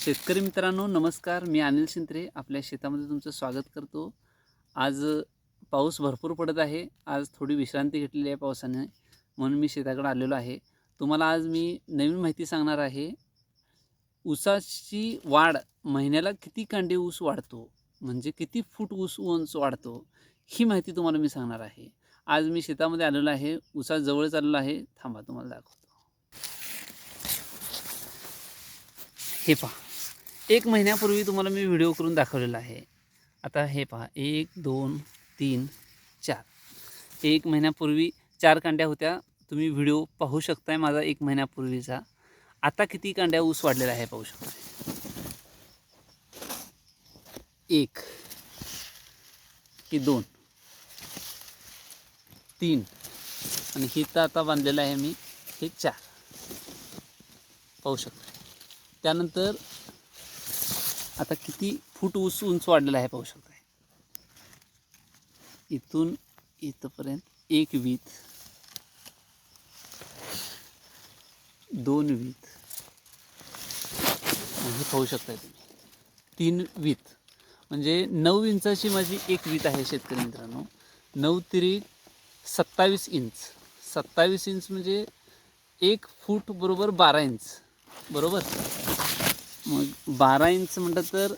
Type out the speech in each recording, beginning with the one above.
शेतकरी मित्रांनो नमस्कार. मी अनिल शिंत्रे. आपल्या शेतामध्ये तुमचं स्वागत करतो. आज पाऊस भरपूर पडत आहे. आज थोडी विश्रांती घेतलेली आहे पावसाने म्हणून मी शेताकडे आलेलो आहे. तुम्हाला आज मी नवीन माहिती सांगणार आहे. ऊसाची वाढ महिन्याला किती कांडे ऊस वाढतो? म्हणजे किती फूट ऊस उंच वाढतो? ही माहिती तुम्हाला मी सांगणार आहे. आज मी शेतामध्ये आलेलो आहे. ऊसाजवळच आलेलो आहे. थांबा तुम्हाला दाखवतो. हे पहा. एक महिन्यापूर्वी तुम्हाला मी व्हिडिओ करून दाखवलेला आहे. आता हे पहा एक दोन तीन चार. एक महिन्यापूर्वी चार कांड्या होत्या. तुम्ही व्हिडिओ पाहू शकताय माझा एक महिन्यापूर्वीचा. आता किती कांड्या ऊस वाढलेला आहे पाहू शकता एक की दोन तीन आणि ही तर आता बांधलेलं आहे मी हे चार. पाहू शकता त्यानंतर आता किती फूट ऊस उंच वाढलेला आहे पाहू शकताय. इथून इथंपर्यंत एक वीत. दोन वीत. हे पाहू शकताय तुम्ही. तीन वीत. म्हणजे नऊ इंचाची माझी एक वीत आहे शेतकरी मित्रांनो. नऊ तिरी सत्तावीस इंच. सत्तावीस इंच म्हणजे एक फूट बरोबर बारा इंच. बरोबर? मग बारा इंच म्हटलं तर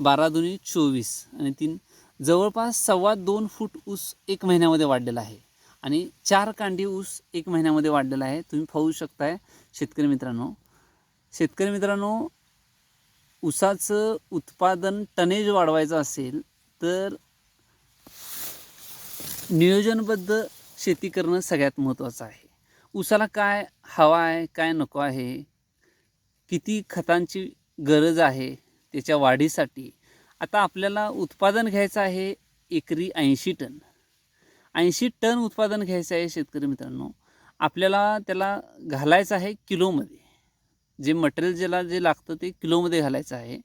बारा दोन्ही चोवीस. आणि तीन जवळपास सव्वा दोन फूट ऊस एक महिन्यामध्ये वाढलेला आहे. आणि चार कांडी ऊस एक महिन्यामध्ये वाढलेला आहे. तुम्ही पाहू शकताय शेतकरी मित्रांनो. शेतकरी मित्रांनो ऊसाचं उत्पादन टनेज वाढवायचं असेल तर नियोजनबद्ध शेती करणं सगळ्यात महत्त्वाचं आहे. ऊसाला काय हवा आहे काय नको आहे किती खतांची गरज आहे त्याच्या वाढीसाठी? आता आपल्याला उत्पादन घ्यायचं आहे एकरी ऐंशी टन. ऐंशी टन उत्पादन घ्यायचं आहे शेतकरी मित्रांनो आपल्याला त्याला घालायचं आहे किलोमध्ये. जे मटेरियल ज्याला जे लागतं ते किलोमध्ये घालायचं आहे.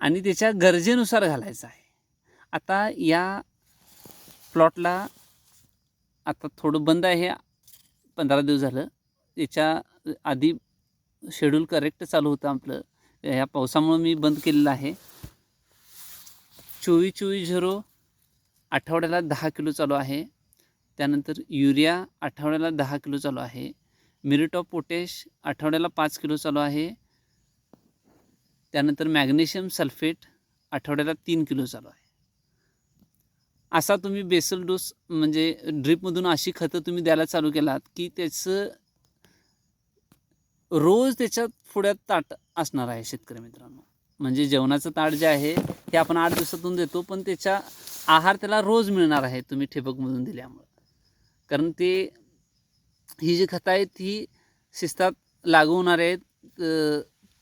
आणि त्याच्या गरजेनुसार घालायचं आहे. आता या प्लॉटला आता थोडं बंद आहे. पंधरा दिवस झालं. त्याच्या आधी शेड्यूल करेक्ट चालू होतं आपलं. ह्या पावसामुळं मी बंद केलेलं आहे. चोवीस चोवीस झिरो आठवड्याला दहा किलो चालू आहे. त्यानंतर युरिया आठवड्याला दहा किलो चालू आहे. मिरिट ऑफ पोटॅश आठवड्याला पाच किलो चालू आहे. त्यानंतर मॅग्नेशियम सल्फेट आठवड्याला तीन किलो चालू आहे. असा तुम्ही बेसल डोस म्हणजे ड्रीपमधून अशी खतं तुम्ही द्यायला चालू केलात की त्याचं रोज त्याच्यात पुढ्यात ताट असणार आहे शेतकरी मित्रांनो. म्हणजे जेवणाचं ताट जे आहे हे आपण आठ दिवसातून देतो पण त्याच्या आहार त्याला रोज मिळणार आहे तुम्ही ठिबकमधून दिल्यामुळं. कारण ते ही जी खतं आहेत ही शिस्तात लागू होणार आहेत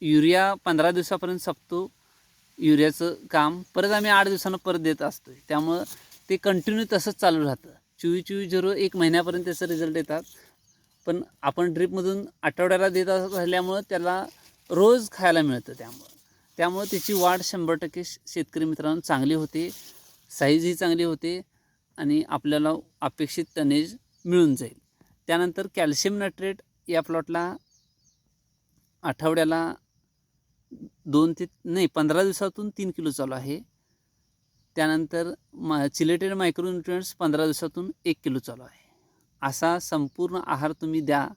युरिया पंधरा दिवसापर्यंत संपतो युरियाचं काम. परत आम्ही आठ दिवसानं परत देत असतो त्यामुळं ते कंटिन्यू तसंच चालू राहतं. चोवीस चोवीस झिरो एक महिन्यापर्यंत त्याचं रिझल्ट येतात. पण आपण ड्रीपमधून आठवड्याला देत असल्यामुळं त्याला रोज खायला मिळतं त्यामुळं. त्यामुळं त्याची वाढ शंभर टक्के शेतकरी मित्रांनो चांगली होते साईजही चांगली होते आणि आपल्याला अपेक्षित तनेज मिळून जाईल. त्यानंतर कॅल्शियम नायट्रेट या प्लॉटला आठवड्याला दोन ते नाही पंधरा दिवसातून तीन किलो चालू आहे. त्यानंतर मा चिलेटेड मायक्रोन्युट्रियंट्स पंधरा दिवसातून एक किलो चालू आहे. असा संपूर्ण आहार तुम्ही द्या.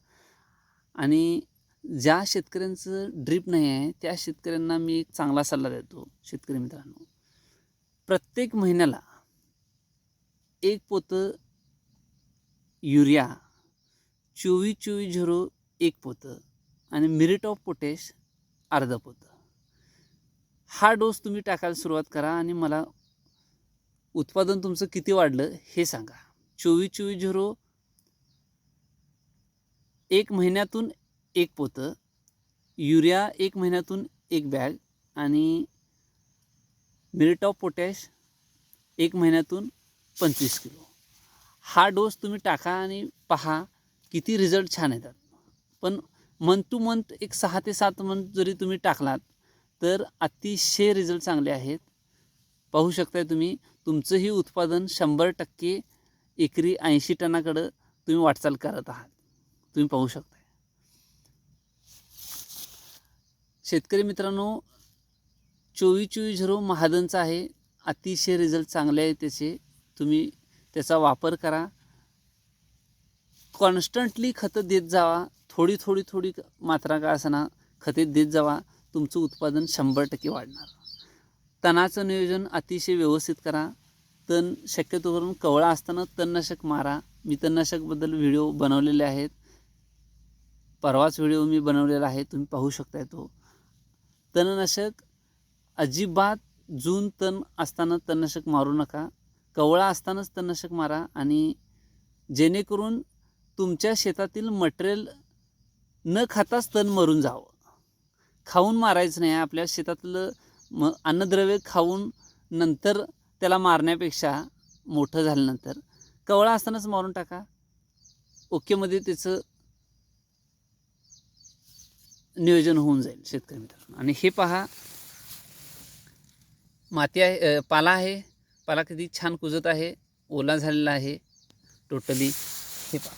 आणि ज्या शेतकऱ्यांचं ड्रीप नाही आहे त्या शेतकऱ्यांना मी एक चांगला सल्ला देतो शेतकरी मित्रांनो. प्रत्येक महिन्याला एक पोतं युरिया चोवीस चोवीस झिरो एक पोतं आणि मिरिट ऑफ पोटॅश अर्धा पोतं. हा डोस तुम्ही टाकायला सुरुवात करा आणि मला उत्पादन तुमचं किती वाढलं हे सांगा. चोवीस चोवीस झिरो एक महिन्यातून एक पोतं युरिया एक महिन्यातून एक बॅग आणि मिरिट ऑफ पोटॅश एक महिन्यातून पंचवीस किलो. हा डोस तुम्ही टाका आणि पहा किती रिझल्ट छान येतात. पण मंथ टू मंथ एक सहा ते सात मंथ जरी तुम्ही टाकलात तर अतिशय रिझल्ट चांगले आहेत. पाहू शकताय तुम्ही तुमचंही उत्पादन शंभर टक्के एकरी ऐंशी टनाकडं तुम्ही वाटचाल करत आहात. तुम्ही पाहू शकता शेतकरी मित्रांनो चोवीस चोवीस झिरो महादनचा आहे. अतिशय रिझल्ट चांगले आहे त्याचे. तुम्ही त्याचा वापर करा. कॉन्स्टंटली खतं देत जावा. थोडी थोडी थोडी मात्रा का असना खते देत जावा. तुमचं उत्पादन शंभर टक्के वाढणार. तणाचं नियोजन अतिशय व्यवस्थित करा. तण शक्यतो करून कवळा असताना तणनाशक मारा. मी तणनाशकबद्दल व्हिडिओ बनवलेले आहेत. परवाच व्हिडिओ मी बनवलेला आहे तुम्ही पाहू शकताय तो. तणनाशक अजिबात जून तण असताना तणनाशक मारू नका. कवळा असतानाच तणनाशक मारा आणि जेणेकरून तुमच्या शेतातील मटेरियल न खाताच तण मरून जावं. खाऊन मारायचं नाही आपल्या शेतातलं म अन्नद्रव्य खाऊन नंतर त्याला मारण्यापेक्षा मोठं झाल्यानंतर कवळा असतानाच मारून टाका. ओकेमध्ये त्याचं नियोजन होऊन जाईल शेतकरी मित्रांनो. आणि हे पहा माती आहे पाला आहे. पाला किती छान कुजत आहे ओला झालेला आहे टोटली हे पहा.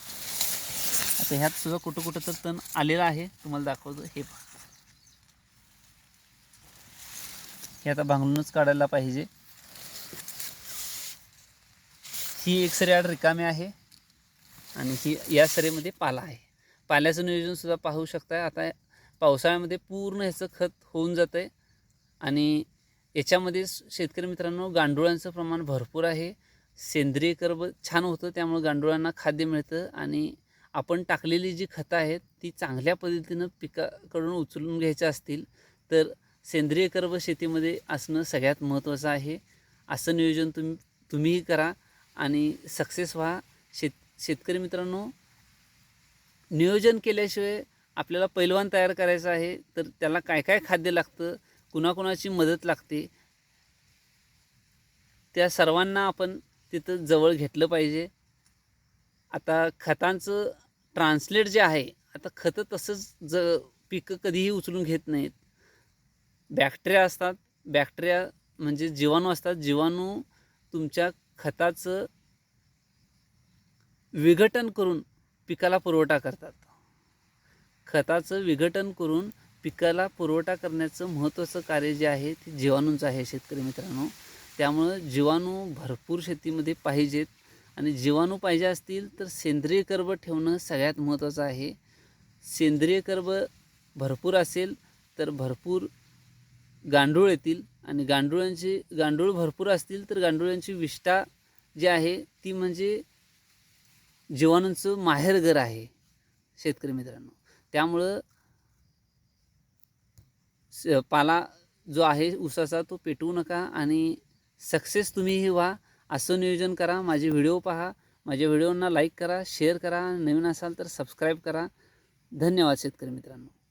आता ह्यात सुद्धा कुठं कुठं तर तण आलेलं आहे. तुम्हाला दाखवतो. हे पहा. हे आता भांगलूनच काढायला पाहिजे. ही एक सरी आड रिकामी आहे आणि ही या सरीमध्ये पाला आहे. पाल्याचं नियोजन सुद्धा पाहू शकताय. आता पावसाळ्यामध्ये पूर्ण ह्याचं खत होऊन जातं आहे आणि याच्यामध्ये शेतकरी मित्रांनो गांडुळांचं प्रमाण भरपूर आहे. सेंद्रिय कर्ब छान होतं त्यामुळे गांडुळांना खाद्य मिळतं. आणि आपण टाकलेली जी खतं आहेत ती चांगल्या पद्धतीनं पिकाकडून उचलून घ्यायच्या असतील तर सेंद्रिय कर्ब शेतीमध्ये असणं सगळ्यात महत्त्वाचं आहे. असं नियोजन तुम्ही तुम्हीही करा आणि सक्सेस व्हा. शेत शेतकरी मित्रांनो नियोजन केल्याशिवाय आपल्याला पैलवान तयार करायचं आहे तर त्याला काय काय खाद्य लागतं कुणाकुणाची मदत लागते त्या सर्वांना आपण तिथं जवळ घेतलं पाहिजे. आता खतांचं ट्रान्सलेट जे आहे आता खतं तसंच ज पिकं कधीही उचलून घेत नाहीत. बॅक्टेरिया असतात बॅक्टेरिया म्हणजे जीवाणू असतात. जीवाणू तुमच्या खताचं विघटन करून पिकाला पुरवठा करतात. खताचं विघटन करून पिकाला पुरवठा करण्याचं महत्त्वाचं कार्य जे आहे ते जीवाणूंचं आहे शेतकरी मित्रांनो. त्यामुळं जीवाणू भरपूर शेतीमध्ये पाहिजेत आणि जीवाणू पाहिजे असतील तर सेंद्रिय कर्ब ठेवणं सगळ्यात महत्त्वाचं आहे. सेंद्रिय कर्ब भरपूर असेल तर भरपूर गांडूळ येतील आणि गांडुळांची गांडूळ भरपूर असतील तर गांडुळांची विष्ठा जी आहे ती म्हणजे जीवाणूंचं माहेरघर आहे. शेतकरी मित्रांनो. त्यामुळं स- पाला जो आहे ऊसाचा तो पेटवू नका आणि सक्सेस तुम्हीही व्हा. असं नियोजन करा. माझे व्हिडिओ पहा. माझ्या व्हिडिओंना लाईक करा शेअर करा. नवीन असाल तर सबस्क्राईब करा. धन्यवाद शेतकरी मित्रांनो.